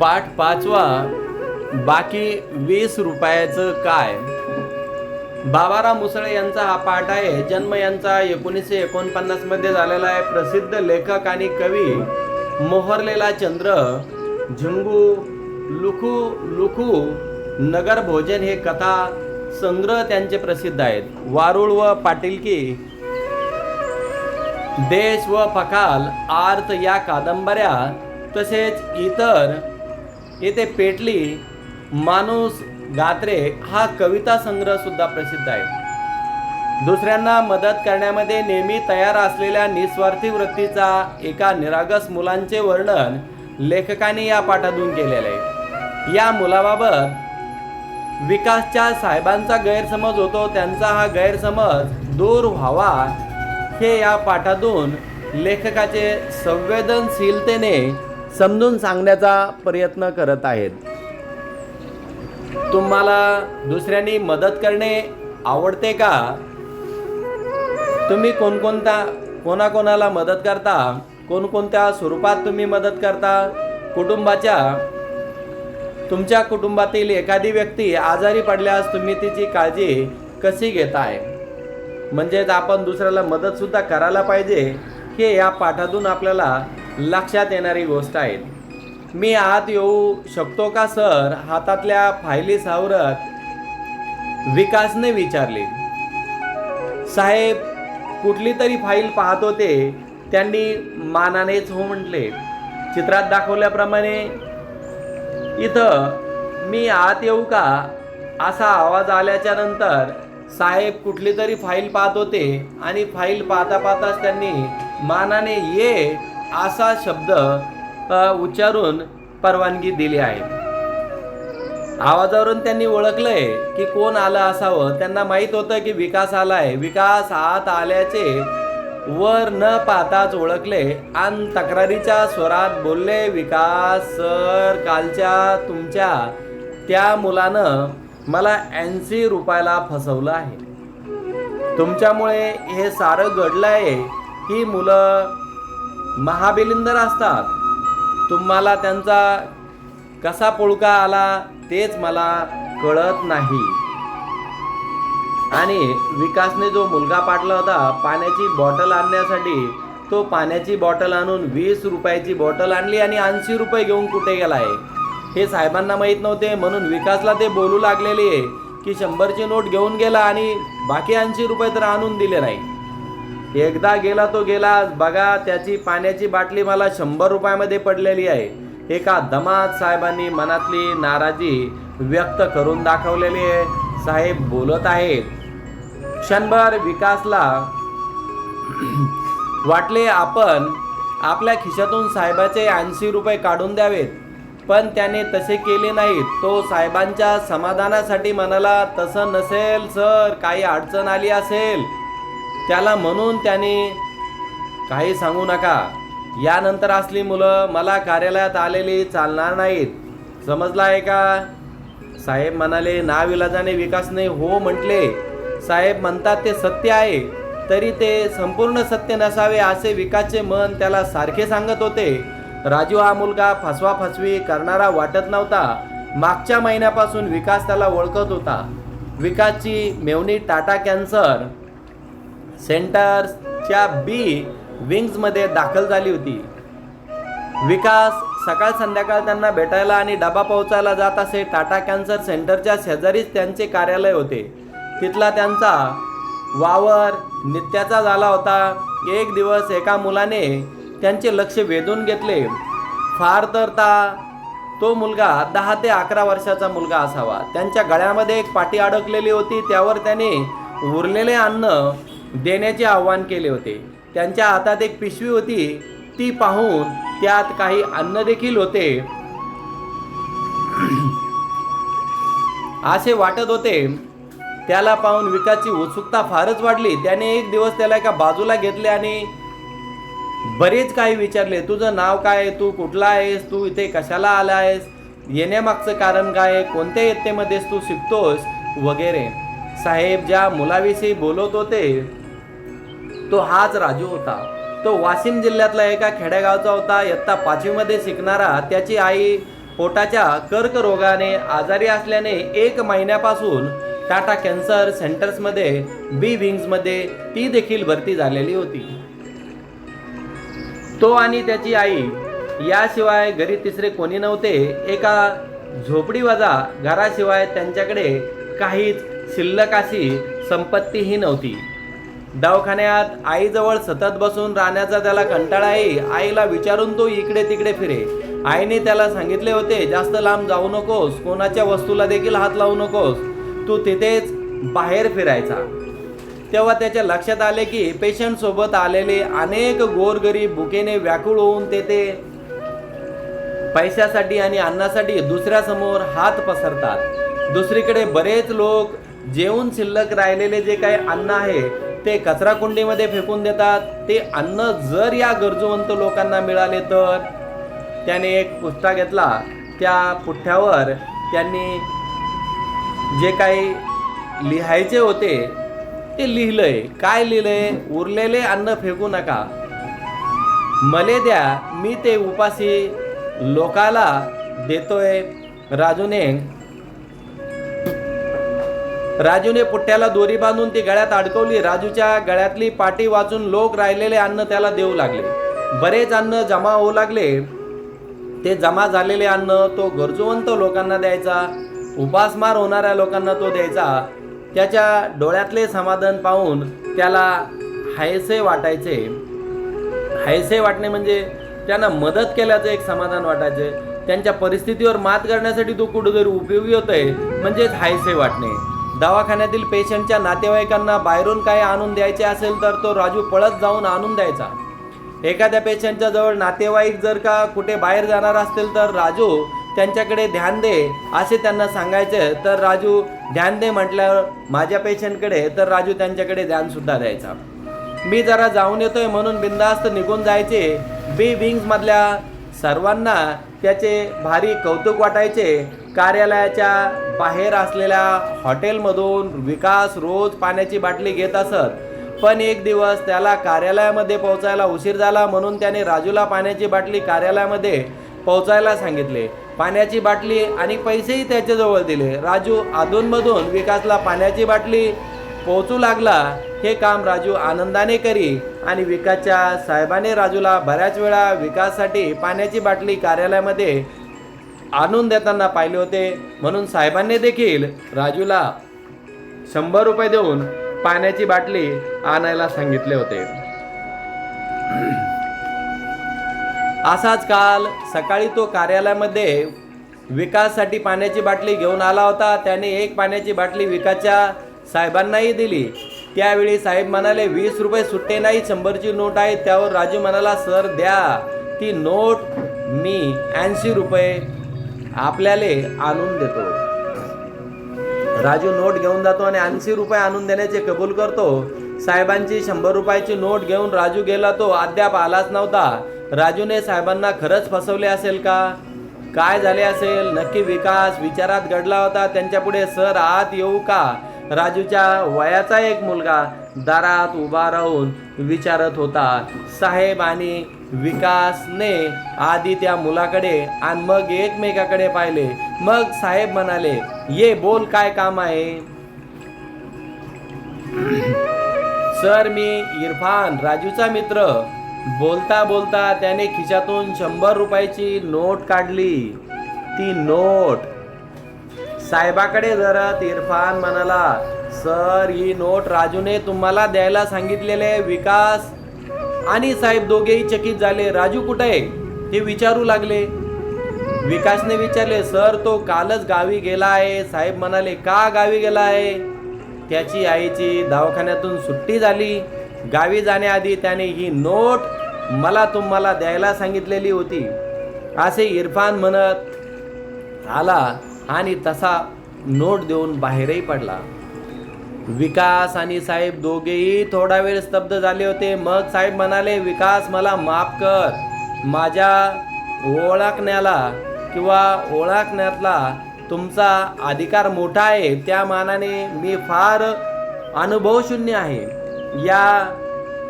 पाठ पाचवा बाकी वीस रुपयाचं काय? बाबाराव मुसळे यांचा हा पाठ आहे. जन्म यांचा एकोणीसशे एकोणपन्नासमध्ये झालेला आहे. प्रसिद्ध लेखक आणि कवी मोहरलेला चंद्र झिंगू लुखू लुखू नगर भोजन हे कथा संग्रह त्यांचे प्रसिद्ध आहेत. वारुळ व पाटीलकी देश व पखाल आर्त या कादंबऱ्या तसेच इतर येथे पेटली माणूस गात्रे हा कविता संग्रह सुद्धा प्रसिद्ध आहे. दुसऱ्यांना मदत करण्यामध्ये नेहमी तयार असलेल्या निस्वार्थी वृत्तीचा एका निरागस मुलांचे वर्णन लेखकाने या पाठातून केलेले आहे. या मुलाबाबत विकासच्या साहेबांचा गैरसमज होतो त्यांचा हा गैरसमज दूर व्हावा हे या पाठातून लेखकाचे संवेदनशीलतेने समजून सांगण्याचा प्रयत्न करत आहेत. तुम्हाला दुसऱ्यांनी मदत करणे आवडते का? तुम्ही कोणकोणत्या कोणाकोणाला मदत करता? कोणकोणत्या स्वरूपात तुम्ही मदत करता? कुटुंबाच्या तुमच्या कुटुंबातील एखादी व्यक्ती आजारी पडल्यास तुम्ही तिची काळजी कशी घेताय? म्हणजेच आपण दुसऱ्याला मदतसुद्धा करायला पाहिजे हे या पाठातून आपल्याला लक्षात येणारी गोष्ट आहे. मी आत येऊ शकतो का सर? हातातल्या फायली सावरत विकासने विचारले. साहेब कुठली तरी फाईल पाहत होते. त्यांनी मानानेच हो म्हटले. चित्रात दाखवल्याप्रमाणे इथं मी आत येऊ का? असा आवाज आल्याच्यानंतर साहेब कुठली तरी फाईल पाहत होते आणि फाईल पाहता पाहताच त्यांनी मानाने ये असा शब्द उच्चारून परवानगी दिली आहे. आवाजावरून त्यांनी ओळखलंय की कोण आलं असावं. त्यांना माहीत होतं की विकास आलाय. विकास आत आल्याचे वर न पाहताच ओळखले. आणि तक्रारीच्या स्वरात बोलले विकास सर कालच्या तुमच्या त्या मुलानं मला ऐंशी रुपयाला फसवलं आहे. तुमच्यामुळे हे सारं घडलं आहे ही मुलं महाबिलिंदर असतात. तुम्हाला त्यांचा कसा पुळका आला तेच मला कळत नाही. आणि विकासने जो मुलगा पाठला होता पाण्याची बॉटल आणण्यासाठी तो पाण्याची बॉटल आणून वीस रुपयाची बॉटल आणली आणि ऐंशी रुपये घेऊन कुठे गेला आहे हे साहेबांना माहीत नव्हते म्हणून विकासला ते बोलू लागलेले की शंभरची नोट घेऊन गेला आणि बाकी ऐंशी रुपये तर आणून दिले नाही. एकदा गेला तो गेला. बघा त्याची पाण्याची बाटली मला शंभर रुपयामध्ये पडलेली आहे. एका दमात साहेबांनी मनातली नाराजी व्यक्त करून दाखवलेली आहे. साहेब बोलत आहेत. क्षणभर विकासला वाटले आपण आपल्या खिशातून साहेबाचे ऐंशी रुपये काढून द्यावेत. पण त्याने तसे केले नाहीत. तो साहेबांच्या समाधानासाठी म्हणाला तसं नसेल सर. काही अडचण आली असेल त्याला म्हणून त्याने काही सांगू नका. यानंतर असली मुलं मला कार्यालयात आलेली चालणार नाहीत. समजला आहे का? साहेब म्हणाले नाविलाजाने नाही हो म्हटले. साहेब म्हणतात ते सत्य आहे तरी ते संपूर्ण सत्य नसावे असे विकासचे मन त्याला सारखे सांगत होते. राजू हा मुलगा फसवा फसवी करणारा वाटत नव्हता. मागच्या महिन्यापासून विकास त्याला ओळखत होता. विकासची मेवणी टाटा कॅन्सर. सेंटर्सच्या बी विंग्समध्ये दाखल झाली होती. विकास सकाळ संध्याकाळ त्यांना भेटायला आणि डबा पोहोचायला जात असे टाटा कॅन्सर सेंटरच्या शेजारीच त्यांचे कार्यालय होते. तिथला त्यांचा वावर नित्याचा झाला होता. एक दिवस एका मुलाने त्यांचे लक्ष वेधून घेतले. फार तर ता तो मुलगा दहा ते अकरा वर्षाचा मुलगा असावा. त्यांच्या गळ्यामध्ये एक पाटी अडकलेली होती. त्यावर त्याने उरलेले अन्न देण्याचे आव्हान केले होते. त्यांच्या हातात एक पिशवी होती. ती पाहून त्यात काही अन्न देखील होते. असे वाटत होते. त्याला पाहून विकासची उत्सुकता फारच वाढली. त्याने एक दिवस त्याला एका बाजूला घेतले आणि बरेच काही विचारले. तुझं नाव काय आहे? तू कुठला आहेस? तू इथे कशाला आला आहेस? येण्यामागचं कारण काय आहे? कोणत्या इयत्तेमध्येस तू शिकतोस? वगैरे. साहेब ज्या मुलाविषयी बोलत होते तो हाच राजू होता. तो वाशिम जिल्ह्यातला एका खेडेगावचा होता. इयत्ता पाचवीमध्ये शिकणारा त्याची आई पोटाच्या कर्करोगाने आजारी असल्याने एक महिन्यापासून टाटा कॅन्सर सेंटर्समध्ये बी विंग्समध्ये ती देखील भरती झालेली होती. तो आणि त्याची आई याशिवाय घरी तिसरे कोणी नव्हते. एका झोपडीवाजा घराशिवाय त्यांच्याकडे काहीच शिल्लक अशी संपत्तीही नव्हती. दवाखान्यात आईजवळ सतत बसून राहण्याचा त्याला कंटाळा आहे आईला विचारून तो इकडे तिकडे फिरे. आईने त्याला सांगितले होते जास्त लांब जाऊ नकोस कोणाच्या वस्तूला देखील हात लावू नकोस तू तिथेच बाहेर फिरायचा. तेव्हा त्याच्या लक्षात आले की पेशंट सोबत आलेले अनेक गोरगरीब भुकेने व्याकुळ होऊन तेथे पैशासाठी आणि अन्नासाठी दुसऱ्यासमोर हात पसरतात. दुसरीकडे बरेच लोक जेवून शिल्लक राहिलेले जे काही अन्न आहे ते कचराकुंडीमध्ये फेकून देतात. ते अन्न जर या गरजूवंत लोकांना मिळाले तर? त्याने एक पुठ्ठा घेतला. त्या पुठ्ठ्यावर त्यांनी जे काही लिहायचे होते ते लिहिलंय. काय लिहिलंय? उरलेले अन्न फेकू नका. मले द्या मी ते उपाशी लोकाला देतोय. राजूने राजूने पुट्ट्याला दोरी बांधून ती गळ्यात अडकवली. राजूच्या गळ्यातली पाटी वाचून लोक राहिलेले अन्न त्याला देऊ लागले. बरेच अन्न जमा होऊ लागले. ते जमा झालेले अन्न तो गरजूवंत लोकांना द्यायचा उपासमार होणाऱ्या लोकांना तो द्यायचा. त्याच्या डोळ्यातले समाधान पाहून त्याला हायसे वाटायचे. हायसे वाटणे म्हणजे त्यांना मदत केल्याचं एक समाधान वाटायचे. त्यांच्या परिस्थितीवर मात करण्यासाठी तो कुठेतरी उपयोगी होतोय म्हणजेच हायसे वाटणे. दवाखान्यातील पेशंटच्या नातेवाईकांना बाहेरून काही आणून द्यायचे असेल तर तो राजू पळत जाऊन आणून द्यायचा. एखाद्या पेशंटच्या जवळ नातेवाईक जर का कुठे बाहेर जाणार असतील तर राजू त्यांच्याकडे ध्यान दे असे त्यांना सांगायचे. तर राजू ध्यान दे म्हटल्यावर माझ्या पेशंटकडे तर राजू त्यांच्याकडे ध्यानसुद्धा द्यायचा. मी जरा जाऊन येतोय म्हणून बिंदास्त निघून जायचे. बी विंग्समधल्या सर्वांना त्याचे भारी कौतुक वाटायचे. कार्यालयाच्या बाहेर असलेल्या हॉटेलमधून विकास रोज पाण्याची बाटली घेत असत. पण एक दिवस त्याला कार्यालयामध्ये पोहोचायला उशीर झाला म्हणून त्याने राजूला पाण्याची बाटली कार्यालयामध्ये पोहोचायला सांगितले. पाण्याची बाटली आणि पैसेही त्याच्याजवळ दिले. राजू अधूनमधून विकासला पाण्याची बाटली पोहोचू लागला. हे काम राजू आनंदाने करी आणि विकासच्या साहेबाने राजूला बऱ्याच वेळा विकाससाठी पाण्याची बाटली कार्यालयामध्ये आणून देताना पाहिले होते. म्हणून साहेबांनी देखील राजूला शंभर रुपये देऊन पाण्याची बाटली आणायला सांगितले होते. असाच काल सकाळी तो कार्यालयामध्ये विकाससाठी पाण्याची बाटली घेऊन आला होता. त्याने एक पाण्याची बाटली विकासच्या साहेबांनाही दिली. त्यावेळी साहेब म्हणाले वीस रुपये सुट्टे नाही शंभरची नोट आहे. त्यावर राजू म्हणाला सर द्या. ती नोट मी ऐंशी रुपये आपल्याले आणून देतो. राजू नोट घेऊन जातो आणि ऐंशी रुपये आणून देण्याचे कबूल करतो. साहेबांची शंभर रुपयाची नोट घेऊन राजू गेला तो अद्याप आलाच नव्हता. राजूने साहेबांना खरंच फसवले असेल का? काय झाले असेल? नक्की विकास विचारात घडला होता. त्यांच्यापुढे सर आत येऊ का? राजूच्या वयाचा एक मुलगा. दारात उभा राहून विचारत होता साहेब आणि विकासने आधी त्या मुलाकडे आणि मग एकमेकाकडे पाहिले. मग साहेब म्हणाले ये बोल काय काम आहे? सर मी इरफान राजूचा मित्र. बोलता बोलता त्याने खिशातून शंभर रुपयाची नोट काढली. ती नोट साहेबाकडे धरत इरफान म्हणाला सर ही नोट राजूने तुम्हाला द्यायला सांगितलेले विकास आणि साहेब दोघेही चकित झाले. राजू कुठे आहे? हे विचारू लागले. विकासने विचारले सर तो कालच गावी गेला आहे. साहेब म्हणाले का गावी गेला आहे? त्याची आईची दवाखान्यातून सुट्टी झाली. गावी जाण्याआधी त्याने ही नोट मला तुम्हाला द्यायला सांगितलेली होती. असे इरफान म्हणत आला आणि तसा नोट देऊन बाहेरही पडला. विकास आणि साहेब दोघेही थोडा वेळ स्तब्ध झाले होते. मग साहेब म्हणाले विकास मला माफ कर. माझ्या ओळखण्याला किंवा ओळखण्यातला तुमचा अधिकार मोठा आहे. त्या मानाने मी फार अनुभवशून्य आहे. या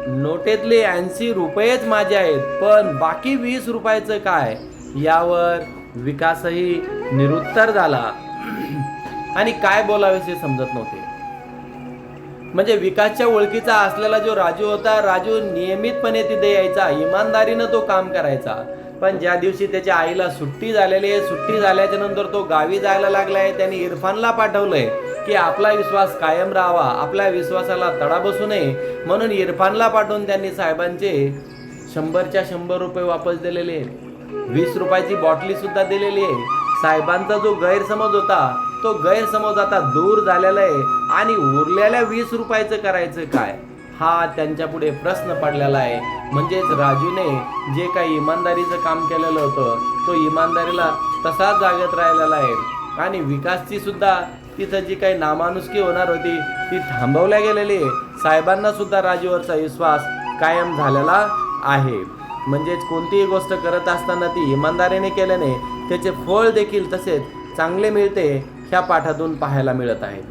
नोटेतले ऐंशी रुपयेच माझे आहेत. पण बाकी वीस रुपयाचं काय यावर विकासही निरुत्तर झाला. आणि काय बोलावेसे समजत नव्हते. म्हणजे विकासच्या ओळखीचा असलेला जो राजू होता राजू नियमितपणे तिथे यायचा इमानदारीनं तो काम करायचा. पण ज्या दिवशी त्याच्या आईला सुट्टी झालेली आहे सुट्टी झाल्याच्यानंतर तो गावी जायला लागलाय त्याने इरफानला पाठवलंय की आपला विश्वास कायम राहावा आपल्या विश्वासाला तडा बसू नये म्हणून इरफानला पाठवून त्यांनी साहेबांचे शंभरच्या शंभर रुपये वापस दिलेले. आहेत वीस रुपयाची बॉटली सुद्धा दिलेली आहे. साहेबांचा जो गैरसमज होता तो गैरसमज आता दूर झालेला आहे. आणि उरलेल्या वीस रुपयाचं करायचं काय? हा त्यांच्या पुढे प्रश्न पडलेला आहे. म्हणजेच राजूने जे काही इमानदारीचं काम केलेलं होतं तो इमानदारीला तसाच जागत राहिलेला आहे. आणि विकासची सुद्धा तिथं जी काही नामानुसकी होणार होती ती थांबवल्या गेलेली आहे. साहेबांना सुद्धा राजूवरचा विश्वास कायम झालेला आहे. म्हणजेच कोणतीही गोष्ट करत असताना ती इमानदारीने केल्याने त्याचे फळ देखील तसेच चांगले मिळते. ह्या पाठातून पाहायला मिळत आहे